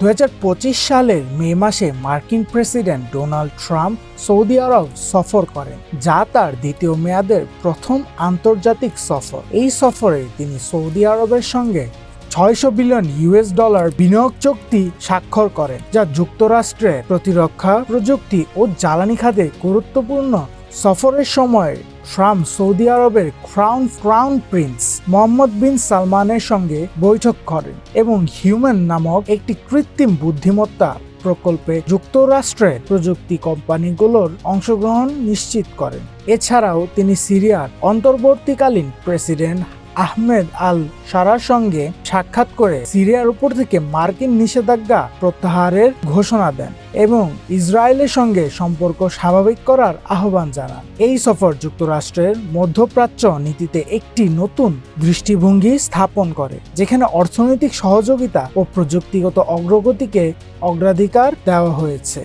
দুহাজার পঁচিশ সালের মে মাসে মার্কিন president Donald Trump Saudi Arab সফর করেন, যা তার দ্বিতীয় মেয়াদের প্রথম আন্তর্জাতিক সফর। এই সফরে তিনি সৌদি আরবের সঙ্গে ছয়শো বিলিয়ন ইউএস ডলার বিনিয়োগ চুক্তি স্বাক্ষর করেন, যা যুক্তরাষ্ট্রের প্রতিরক্ষা প্রযুক্তি ও জ্বালানি খাতে গুরুত্বপূর্ণ সফরের সময় ট্রাম্প সৌদি আরবের crown crown prince Mohammed bin সালমানের সঙ্গে বৈঠক করেন এবং হিউম্যান নামক একটি কৃত্রিম বুদ্ধিমত্তা প্রকল্পে যুক্তরাষ্ট্রের প্রযুক্তি কোম্পানিগুলোর অংশগ্রহণ নিশ্চিত করেন। এছাড়াও তিনি সিরিয়ার অন্তর্বর্তীকালীন প্রেসিডেন্ট আহমেদ আল সারার সঙ্গে সাক্ষাৎ করে সিরিয়ার উপর থেকে মার্কিন নিষেধাজ্ঞা প্রত্যাহারের ঘোষণা দেন এবং ইসরায়েলের সঙ্গে সম্পর্ক স্বাভাবিক করার আহ্বান জানান। এই সফর যুক্তরাষ্ট্রের মধ্যপ্রাচ্য নীতিতে একটি নতুন দৃষ্টিভঙ্গি স্থাপন করে, যেখানে অর্থনৈতিক সহযোগিতা ও প্রযুক্তিগত অগ্রগতিকে অগ্রাধিকার দেওয়া হয়েছে।